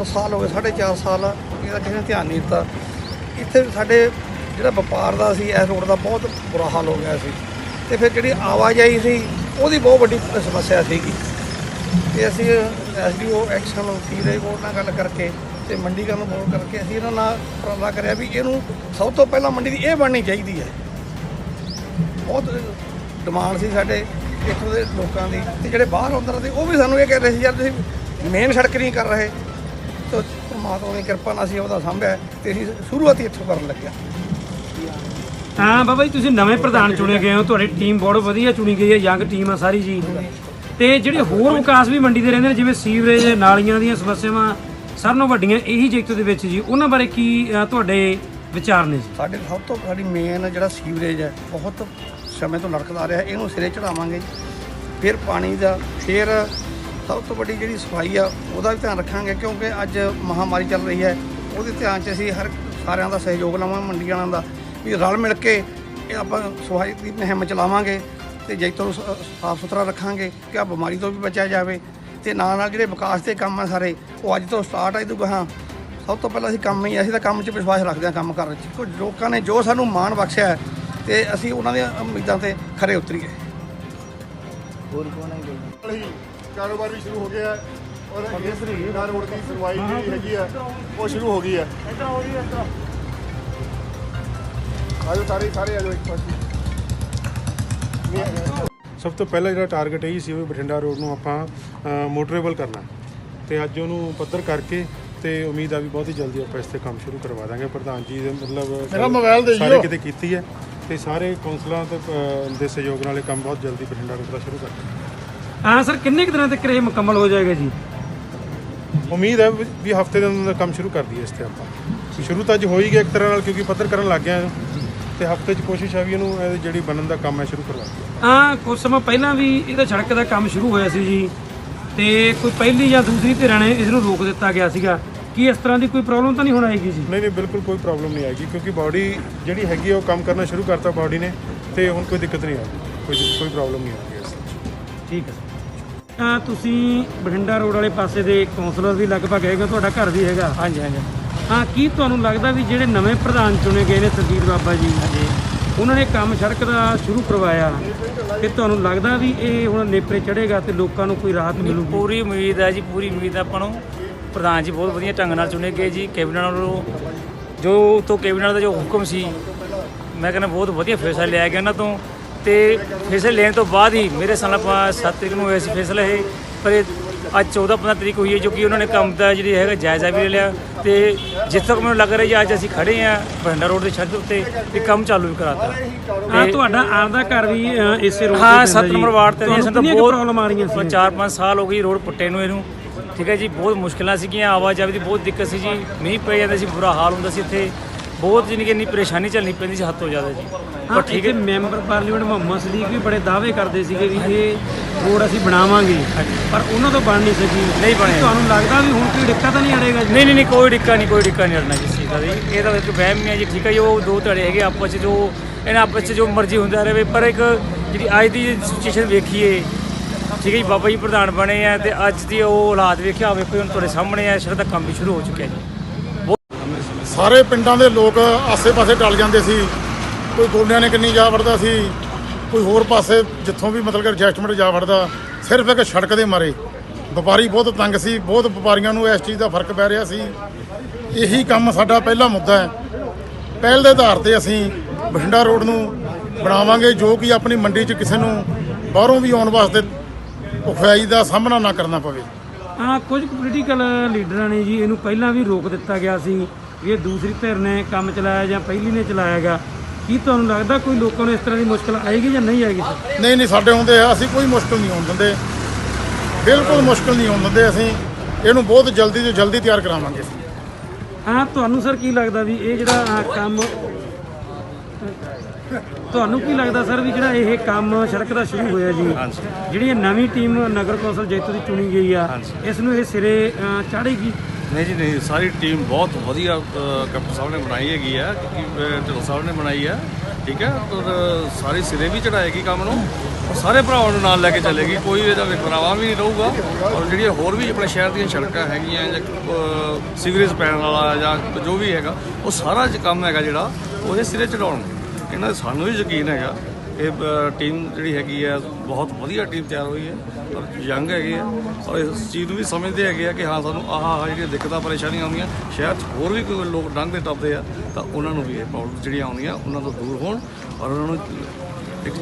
4 ਸਾਲ ਹੋ ਗਏ, ਸਾਢੇ ਚਾਰ ਸਾਲ ਇਹਦਾ ਕਿਸੇ ਨੇ ਧਿਆਨ ਨਹੀਂ ਦਿੱਤਾ। ਇੱਥੇ ਸਾਡੇ ਜਿਹੜਾ ਵਪਾਰ ਦਾ ਸੀ, ਇਸ ਰੋਡ ਦਾ ਬਹੁਤ ਬੁਰਾ ਹਾਲ ਹੋ ਗਿਆ ਸੀ। ਤੇ ਫਿਰ ਜਿਹੜੀ ਆਵਾਜਾਈ ਸੀ, ਉਹਦੀ ਬਹੁਤ ਵੱਡੀ ਸਮੱਸਿਆ ਸੀਗੀ। ਤੇ ਅਸੀਂ ਐਸਡੀਓ ਐਕਸ਼ਨ ਸੀਰੇ ਬੋਰਡ ਨਾਲ ਗੱਲ ਕਰਕੇ ਤੇ ਮੰਡੀਕਰਨ ਬੋਲ ਕਰਕੇ ਅਸੀਂ ਇਹਨਾਂ ਨਾਲ ਉਪਰਾਲਾ ਕਰਿਆ ਵੀ ਇਹਨੂੰ ਸਭ ਤੋਂ ਪਹਿਲਾਂ ਮੰਡੀ ਦੀ ਇਹ ਬਣਨੀ ਚਾਹੀਦੀ ਹੈ। ਬਹੁਤ ਡਿਮਾਂਡ ਸੀ ਸਾਡੇ ਇੱਥੋਂ ਦੇ ਲੋਕਾਂ ਦੀ ਤੇ ਜਿਹੜੇ ਬਾਹਰ ਅੰਦਰ ਦੇ ਉਹ ਵੀ ਸਾਨੂੰ ਇਹ ਕਹਿ ਰਹੇ ਸੀ, ਯਾਰ ਤੁਸੀਂ ਮੇਨ ਸੜਕ ਨਹੀਂ ਕਰ ਰਹੇ। ਤਾਂ ਪਰਮਾਤਮਾ ਦੀ ਕਿਰਪਾ ਨਾਲ ਅਸੀਂ ਉਹਦਾ ਸੰਭਿਆ ਤੇ ਅਸੀਂ ਸ਼ੁਰੂਆਤ ਹੀ ਇੱਥੋਂ ਕਰਨ ਲੱਗਿਆ। ਹਾਂ ਬਾਬਾ ਜੀ ਤੁਸੀਂ ਨਵੇਂ ਪ੍ਰਧਾਨ ਚੁਣੇ ਗਏ ਹੋ ਤੁਹਾਡੀ ਟੀਮ ਬਹੁਤ ਵਧੀਆ ਚੁਣੀ ਗਈ ਹੈ ਯੰਗ ਟੀਮ ਆ ਸਾਰੀ ਜੀ। ਤੇ ਜਿਹੜੇ ਹੋਰ ਵਿਕਾਸ ਵੀ ਮੰਡੀ ਦੇ ਰਹਿੰਦੇ ਨੇ ਜਿਵੇਂ ਸੀਵਰੇਜ ਨਾਲੀਆਂ ਦੀਆਂ ਸਮੱਸਿਆਵਾਂ ਸਾਰਿਆਂ ਨਾਲੋਂ ਵੱਡੀਆਂ ਇਹੀ ਜੇਕਤ ਦੇ ਵਿੱਚ ਜੀ ਉਹਨਾਂ ਬਾਰੇ ਕੀ ਤੁਹਾਡੇ ਵਿਚਾਰ ਨੇ ਜੀ? ਸਾਡੇ ਸਭ ਤੋਂ ਸਾਡੀ ਮੇਨ ਜਿਹੜਾ ਸੀਵਰੇਜ ਹੈ ਬਹੁਤ ਸਮੇਂ ਤੋਂ ਲੜਕਦਾ ਰਿਹਾ ਇਹਨੂੰ ਸਿਰੇ ਚੜਾਵਾਂਗੇ ਫਿਰ ਪਾਣੀ ਦਾ ਫਿਰ ਸਭ ਤੋਂ ਵੱਡੀ ਜਿਹੜੀ ਸਫ਼ਾਈ ਆ ਉਹਦਾ ਵੀ ਧਿਆਨ ਰੱਖਾਂਗੇ ਕਿਉਂਕਿ ਅੱਜ ਮਹਾਮਾਰੀ ਚੱਲ ਰਹੀ ਹੈ। ਉਹਦੇ ਧਿਆਨ 'ਚ ਅਸੀਂ ਹਰ ਸਾਰਿਆਂ ਦਾ ਸਹਿਯੋਗ ਲਵਾਂਗੇ ਮੰਡੀ ਵਾਲਿਆਂ ਦਾ। ਵੀ ਰਲ ਮਿਲ ਕੇ ਇਹ ਆਪਾਂ ਸਫ਼ਾਈ ਦੀ ਮੁਹਿੰਮ ਚਲਾਵਾਂਗੇ ਤੇ ਜੈਤੋ ਨੂੰ ਸਾਫ਼ ਸੁਥਰਾ ਰੱਖਾਂਗੇ ਕਿ ਆ ਬਿਮਾਰੀ ਤੋਂ ਵੀ ਬਚਿਆ ਜਾਵੇ। ਤੇ ਨਾਲ ਨਾਲ ਜਿਹੜੇ ਵਿਕਾਸ ਦੇ ਕੰਮ ਆ ਸਾਰੇ ਉਹ ਅੱਜ ਤੋਂ ਸਟਾਰਟ ਆ ਇਹਦੋਂ ਹਾਂ। ਸਭ ਤੋਂ ਪਹਿਲਾਂ ਅਸੀਂ ਕੰਮ ਹੀ ਅਸੀਂ ਤਾਂ ਕੰਮ 'ਚ ਵਿਸ਼ਵਾਸ ਰੱਖਦੇ ਹਾਂ ਕੰਮ ਕਰਨ 'ਚ। ਕੁਝ ਲੋਕਾਂ ਨੇ ਜੋ ਸਾਨੂੰ ਮਾਣ ਬਖਸ਼ਿਆ ਹੈ, ਤੇ ਅਸੀਂ ਉਹਨਾਂ ਦੀਆਂ ਉਮੀਦਾਂ ਤੇ ਖਰੇ ਉਤਰੀਏ। ਹੀ ਕਾਰੋਬਾਰ ਵੀ ਸ਼ੁਰੂ ਹੋ ਗਿਆ ਹੈ ਔਰ ਇਹ ਰੋਡ ਦੀ ਸੁਣਵਾਈ ਜਿਹੜੀ ਹੈਗੀ ਆ ਉਹ ਸ਼ੁਰੂ ਹੋ ਗਈ ਹੈ। ਆਜੋ ਸਾਰੇ ਸਾਰੇ ਆਜੋ ਇੱਕ ਪਾਸੇ। ਸਭ ਤੋਂ ਪਹਿਲਾ ਜਿਹੜਾ ਟਾਰਗੇਟ ਇਹ ਸੀ ਵੀ ਬਠਿੰਡਾ ਰੋਡ ਨੂੰ ਆਪਾਂ ਮੋਟਰੇਬਲ ਕਰਨਾ। ਤੇ ਅੱਜ ਉਹਨੂੰ ਪੱਧਰ ਕਰਕੇ ਤੇ ਉਮੀਦ ਆ ਵੀ ਬਹੁਤ ਹੀ ਜਲਦੀ ਆਪਾਂ ਇਸ ਤੇ ਕੰਮ ਸ਼ੁਰੂ ਕਰਵਾ ਦਾਂਗੇ। ਪ੍ਰਧਾਨ ਜੀ ਦੇ ਮਤਲਬ ਮੇਰਾ ਮੋਬਾਈਲ ਦੇ ਸਾਰੇ। ਕਿਤੇ ਕੀਤੀ ਹੈ ਤੇ ਸਾਰੇ ਕੌਂਸਲਰਾਂ ਤੇ ਦੇ ਸਹਿਯੋਗ ਨਾਲ ਇਹ ਕੰਮ ਬਹੁਤ ਜਲਦੀ ਬਠਿੰਡਾ ਰੋਡ ਦਾ ਸ਼ੁਰੂ ਕਰ ਦਾਂਗੇ ਹਾਂ ਸਰ ਕਿੰਨੇ ਕੁ ਦਿਨਾਂ ਤੱਕ ਇਹ ਮੁਕੰਮਲ ਹੋ ਜਾਏਗਾ ਜੀ? ਉਮੀਦ ਹੈ ਵੀ ਹਫ਼ਤੇ ਦੇ ਅੰਦਰ ਕੰਮ ਸ਼ੁਰੂ ਕਰ ਦਈਏ ਇਸ ਤੇ ਆਪਾਂ। ਸ਼ੁਰੂ ਤਾਂ ਅੱਜ ਹੋ ਹੀ ਗਿਆ ਇੱਕ ਤਰ੍ਹਾਂ ਨਾਲ ਕਿਉਂਕਿ ਪੱਧਰ ਕਰਨ ਲੱਗ ਗਿਆ ਤੇ ਹਫ਼ਤੇ 'ਚ ਕੋਸ਼ਿਸ਼ ਆ ਵੀ ਇਹਨੂੰ ਇਹ ਜਿਹੜੀ ਬਣਨ ਦਾ ਕੰਮ ਹੈ ਸ਼ੁਰੂ ਕਰਵਾ ਦਈਏ। ਹਾਂ ਕੁਝ ਸਮਾਂ ਪਹਿਲਾਂ ਵੀ ਇਹਦਾ ਸੜਕ ਦਾ ਕੰਮ ਸ਼ੁਰੂ ਹੋਇਆ ਸੀ ਜੀ। ਤੇ ਕੋਈ ਪਹਿਲੀ ਜਾਂ ਦੂਸਰੀ ਧਿਰਾਂ ਨੇ ਇਸ ਨੂੰ ਰੋਕ ਦਿੱਤਾ ਗਿਆ ਸੀਗਾ। ਕੀ ਇਸ ਤਰ੍ਹਾਂ ਦੀ ਕੋਈ ਪ੍ਰੋਬਲਮ ਤਾਂ ਨਹੀਂ ਹੁਣ ਆਏਗੀ ਜੀ? ਨਹੀਂ ਨਹੀਂ ਬਿਲਕੁਲ ਕੋਈ ਪ੍ਰੋਬਲਮ ਨਹੀਂ ਆਏਗੀ ਕਿਉਂਕਿ ਬਾਡੀ ਜਿਹੜੀ ਹੈਗੀ ਉਹ ਕੰਮ ਕਰਨਾ ਸ਼ੁਰੂ ਕਰਤਾ ਬਾਡੀ ਨੇ ਤੇ ਹੁਣ ਕੋਈ ਦਿੱਕਤ ਨਹੀਂ ਆਏਗੀ ਕੋਈ ਕੋਈ ਪ੍ਰੋਬਲਮ ਨਹੀਂ ਆਏਗੀ। ਠੀਕ ਹੈ ਤੁਸੀਂ ਬਠਿੰਡਾ ਰੋਡ ਵਾਲੇ ਪਾਸੇ ਦੇ ਕਾਉਂਸਲਰ ਵੀ ਲਗਭਗ ਹੈਗਾ ਤੁਹਾਡਾ ਘਰ ਵੀ ਹੈਗਾ। ਹਾਂਜੀ ਹਾਂਜੀ। ਹਾਂ ਕੀ ਤੁਹਾਨੂੰ ਲੱਗਦਾ ਵੀ ਜਿਹੜੇ ਨਵੇਂ ਪ੍ਰਧਾਨ ਚੁਣੇ ਗਏ ਨੇ ਸਰਜੀਤ ਬਾਬਾ ਜੀ ਹਾਂਜੀ। ਉਹਨਾਂ ਨੇ ਕੰਮ ਸੜਕ ਦਾ ਸ਼ੁਰੂ ਕਰਵਾਇਆ ਤੇ ਤੁਹਾਨੂੰ ਲੱਗਦਾ ਵੀ ਇਹ ਹੁਣ ਨੇਪਰੇ ਚੜੇਗਾ ਤੇ ਲੋਕਾਂ ਨੂੰ ਕੋਈ ਰਾਹਤ ਮਿਲੂਗੀ? ਪੂਰੀ ਉਮੀਦ ਹੈ ਜੀ ਪੂਰੀ ਉਮੀਦ ਆਪਾਂ ਨੂੰ। ਪ੍ਰਧਾਨ ਜੀ ਬਹੁਤ ਵਧੀਆ ਢੰਗ ਨਾਲ ਚੁਣੇ ਗਏ ਜੀ ਕੈਬਨਿਟ ਵੱਲੋਂ। ਜੋ ਤੋਂ ਕੈਬਨਿਟ ਦਾ ਜੋ ਹੁਕਮ ਸੀ ਮੈਂ ਕਹਿੰਦਾ ਬਹੁਤ ਵਧੀਆ ਫੈਸਲਾ ਲਿਆ ਗਿਆ ਇਹਨਾਂ ਤੋਂ। ਤੇ ਫੈਸਲਾ ਲੈਣ ਤੋਂ ਬਾਅਦ ਹੀ ਮੇਰੇ ਸਾਲ ਆਪਾਂ 7 ਤਰੀਕ ਨੂੰ ਹੋਇਆ ਸੀ ਫੈਸਲਾ ਇਹ ਪਰ ਇਹ ਅੱਜ 14 15 ਤਰੀਕ ਹੋਈ ਹੈ ਜੋ ਕਿ ਉਹਨਾਂ ਨੇ ਕੰਮ ਦਾ ਜਿਹੜੀ ਹੈਗਾ ਜਾਇਜ਼ਾ ਵੀ ਲੈ ਲਿਆ ਤੇ ਜਿੱਥੇ ਤੱਕ ਮੈਨੂੰ ਲੱਗ ਰਿਹਾ ਜੀ ਅੱਜ ਅਸੀਂ ਖੜੇ ਆ ਬਰੰਡਾ ਰੋਡ ਦੇ ਛੱਤ ਉੱਤੇ ਇਹ ਕੰਮ ਚਾਲੂ ਵੀ ਕਰਾਤਾ। ਹਾਂ ਤੁਹਾਡਾ ਆਪਦਾ ਘਰ ਵੀ ਇਸੇ ਰੋਡ ਹਾਂ ਤੇ ਪੈਂਦਾ 7 ਜੀ। ਨੰਬਰ ਵਾਰਡ ਤੇ ਜੀ ਸਾਨੂੰ ਬਹੁਤ ਪ੍ਰੋਬਲਮ ਆ ਰਹੀਆਂ ਸੀ 4-5 ਸਾਲ ਹੋ ਗਈ ਰੋਡ ਪੁੱਟੇ ਨੂੰ ਇਹਨੂੰ। ਠੀਕ ਹੈ ਜੀ ਬਹੁਤ ਮੁਸ਼ਕਿਲਾਂ ਸੀਗੀਆਂ ਆਵਾਜਾਈ ਦੀ ਬਹੁਤ ਦਿੱਕਤ ਸੀ ਜੀ। ਮੀਂਹ ਪੈ ਜਾਂਦਾ ਸੀ ਬੁਰਾ ਹਾਲ ਹੁੰਦਾ ਸੀ ਇੱਥੇ। ਬਹੁਤ ਜਿਹਨੀ ਕਿ ਇੰਨੀ ਪਰੇਸ਼ਾਨੀ ਝੱਲਣੀ ਪੈਂਦੀ ਸੀ ਹੱਦ ਤੋਂ ਜ਼ਿਆਦਾ ਜੀ। ਪਰ ਠੀਕ ਹੈ। ਮੈਂਬਰ ਪਾਰਲੀਮੈਂਟ ਮੁਹੰਮਦ ਸਦੀਕ ਵੀ ਬੜੇ ਦਾਅਵੇ ਕਰਦੇ ਸੀਗੇ ਵੀ ਇਹ ਰੋਡ ਅਸੀਂ ਬਣਾਵਾਂਗੇ। ਪਰ ਉਹਨਾਂ ਤੋਂ ਬਣ ਨਹੀਂ ਸਕੀ। ਨਹੀਂ ਬਣਿਆ। ਤੁਹਾਨੂੰ ਲੱਗਦਾ ਵੀ ਹੁਣ ਕੋਈ ਦਿੱਕਤ ਤਾਂ ਨਹੀਂ ਅੜੇਗਾ ਜੀ? ਨਹੀਂ ਨਹੀਂ ਨਹੀਂ ਕੋਈ ਡਿੱਕਾ ਨਹੀਂ ਕੋਈ ਡਿੱਕਾ ਨਹੀਂ ਅੜਨਾ ਜੀ ਚੀਜ਼ ਦਾ ਜੀ ਇਹ ਤਾਂ ਇੱਕ ਵਹਿਮ ਹੀ ਹੈ ਜੀ ਠੀਕ ਹੈ ਜੀ ਉਹ ਦੋ ਧੜੇ ਹੈਗੇ ਆਪਸ 'ਚ ਜੋ ਇਹਨਾਂ ਆਪਸ 'ਚ ਜੋ ਮਰਜ਼ੀ ਹੁੰਦਾ ਰਹੇ ਪਰ ਇੱਕ ਜਿਹੜੀ ਅੱਜ ਦੀ ਸਿਚੁਏਸ਼ਨ ਵੇਖੀਏ ਠੀਕ ਹੈ ਜੀ ਬਾਬਾ ਜੀ ਪ੍ਰਧਾਨ ਬਣੇ ਆ ਤੇ ਅੱਜ ਦੀ ਉਹ ਹਾਲਾਤ ਵੇਖਿਆ ਵੇਖੋ ਹੁਣ ਤੁਹਾਡੇ ਸਾਹਮਣੇ ਆ ਸੜਕ ਦਾ ਕੰਮ ਵੀ ਸ਼ੁਰੂ ਹੋ ਚੁੱਕਿਆ ਜੀ। ਸਾਰੇ ਪਿੰਡਾਂ ਦੇ ਲੋਕ ਆਸੇ-ਪਾਸੇ ਟਲ ਜਾਂਦੇ ਸੀ। ਕੋਈ ਗੋਲਿਆਂ ਨੇ ਕਿੰਨੀ ਜਾ ਵੜਦਾ ਸੀ, ਕੋਈ ਹੋਰ ਪਾਸੇ ਜਿੱਥੋਂ ਵੀ ਮਤਲਬ ਕਿ ਐਡਜਸਟਮੈਂਟ ਜਾ ਵੜਦਾ, ਸਿਰਫ ਇੱਕ ਸੜਕ ਦੇ ਮਾਰੇ। ਵਪਾਰੀ ਬਹੁਤ ਤੰਗ ਸੀ, ਬਹੁਤ ਵਪਾਰੀਆਂ ਨੂੰ ਇਸ ਚੀਜ਼ ਦਾ ਫ਼ਰਕ ਪੈ ਰਿਹਾ ਸੀ। ਇਹੀ ਕੰਮ ਸਾਡਾ ਪਹਿਲਾ ਮੁੱਦਾ ਹੈ। ਪਹਿਲ ਦੇ ਆਧਾਰ ਤੇ ਅਸੀਂ ਬਠਿੰਡਾ ਰੋਡ ਨੂੰ ਬਣਾਵਾਂਗੇ, ਜੋ ਕਿ ਆਪਣੀ ਮੰਡੀ 'ਚ ਕਿਸੇ ਨੂੰ ਬਾਹਰੋਂ ਵੀ ਆਉਣ ਵਾਸਤੇ ਔਖਿਆਈ ਦਾ ਸਾਹਮਣਾ ਨਾ ਕਰਨਾ ਪਵੇ। ਹਾਂ, ਕੁਝ ਪੋਲੀਟੀਕਲ ਲੀਡਰਾਂ ਨੇ ਜੀ, ਇਹਨੂੰ ਪਹਿਲਾਂ ਵੀ ਰੋਕ ਦਿੱਤਾ ਗਿਆ ਸੀ। ਵੀ ਇਹ ਦੂਸਰੀ ਧਿਰ ਨੇ ਕੰਮ ਚਲਾਇਆ ਜਾਂ ਪਹਿਲੀ ਨੇ ਚਲਾਇਆਗਾ ਕੀ ਤੁਹਾਨੂੰ ਲੱਗਦਾ ਕੋਈ ਲੋਕਾਂ ਨੂੰ ਇਸ ਤਰ੍ਹਾਂ ਦੀ ਮੁਸ਼ਕਲ ਆਏਗੀ ਜਾਂ ਨਹੀਂ ਆਏਗੀ ਸਰ? ਨਹੀਂ ਨਹੀਂ ਸਾਡੇ ਹੁੰਦੇ ਆ ਅਸੀਂ ਕੋਈ ਮੁਸ਼ਕਲ ਨਹੀਂ ਆਉਣ ਦਿੰਦੇ। ਬਿਲਕੁਲ ਮੁਸ਼ਕਲ ਨਹੀਂ ਆਉਣ ਦਿੰਦੇ ਅਸੀਂ। ਇਹਨੂੰ ਬਹੁਤ ਜਲਦੀ ਤੋਂ ਜਲਦੀ ਤਿਆਰ ਕਰਾਵਾਂਗੇ ਹਾਂ ਤੁਹਾਨੂੰ ਸਰ ਕੀ ਲੱਗਦਾ ਵੀ ਇਹ ਜਿਹੜਾ ਆਹ ਕੰਮ ਤੁਹਾਨੂੰ ਕੀ ਲੱਗਦਾ ਸਰ ਵੀ ਜਿਹੜਾ ਇਹ ਕੰਮ ਸੜਕ ਦਾ ਸ਼ੁਰੂ ਹੋਇਆ ਜੀ? ਜਿਹੜੀ ਇਹ ਨਵੀਂ ਟੀਮ ਨਗਰ ਕੌਂਸਲ ਜੈਤੋ ਦੀ ਚੁਣੀ ਗਈ ਆ ਇਸ ਨੂੰ ਇਹ ਸਿਰੇ ਅਹ, ਚਾੜੇਗੀ? ਨਹੀਂ ਜੀ ਨਹੀਂ ਸਾਰੀ ਟੀਮ ਬਹੁਤ ਵਧੀਆ ਕੈਪਟਨ ਸਾਹਿਬ ਨੇ ਬਣਾਈ ਹੈਗੀ ਆ ਕਿਉਂਕਿ ਅ, ਢਿੱਲੋਂ ਸਾਹਿਬ ਨੇ ਬਣਾਈ ਆ ਠੀਕ ਹੈ ਔਰ ਸਾਰੇ ਸਿਰੇ ਵੀ ਚੜਾਏਗੀ ਕੰਮ ਨੂੰ ਔਰ ਸਾਰੇ ਭਰਾਵਾਂ ਨੂੰ ਨਾਲ ਲੈ ਕੇ ਚੱਲੇਗੀ ਕੋਈ ਇਹਦਾ ਵਿਖਰਾਵਾ ਵੀ ਨਹੀਂ ਰਹੂਗਾ ਔਰ ਜਿਹੜੀਆਂ ਹੋਰ ਵੀ ਆਪਣੇ ਸ਼ਹਿਰ ਦੀਆਂ ਸੜਕਾਂ ਹੈਗੀਆਂ ਜਾਂ ਅ, ਸੀਵਰੇਜ ਪੈਣ ਵਾਲਾ ਜਾਂ ਜੋ ਵੀ ਹੈਗਾ ਉਹ ਸਾਰਾ ਕੰਮ ਹੈਗਾ ਜਿਹੜਾ ਉਹਦੇ ਸਿਰੇ ਚੜਾਉਣਗੇ ਇਹਨਾਂ ਦਾ ਸਾਨੂੰ ਵੀ ਯਕੀਨ ਹੈਗਾ ਇਹ ਟੀਮ ਜਿਹੜੀ ਹੈਗੀ ਆ, ਬਹੁਤ ਵਧੀਆ ਟੀਮ ਤਿਆਰ ਹੋਈ ਹੈ ਔਰ ਯੰਗ ਹੈਗੇ ਆ ਔਰ ਇਸ ਚੀਜ਼ ਨੂੰ ਵੀ ਸਮਝਦੇ ਹੈਗੇ ਆ ਕਿ ਹਾਂ, ਸਾਨੂੰ ਆਹ ਆਹ ਜਿਹੜੀਆਂ ਦਿੱਕਤਾਂ, ਪਰੇਸ਼ਾਨੀਆਂ ਆਉਂਦੀਆਂ ਸ਼ਹਿਰ 'ਚ ਹੋਰ ਵੀ ਕੋਈ ਲੋਕ ਲੰਘਦੇ ਟੱਪਦੇ ਆ, ਤਾਂ ਉਹਨਾਂ ਨੂੰ ਵੀ ਇਹ ਪ੍ਰੋਬਲਮ ਜਿਹੜੀਆਂ ਆਉਂਦੀਆਂ, ਉਹਨਾਂ ਤੋਂ ਦੂਰ ਹੋਣ ਔਰ ਉਹਨਾਂ ਨੂੰ ਇੱਕ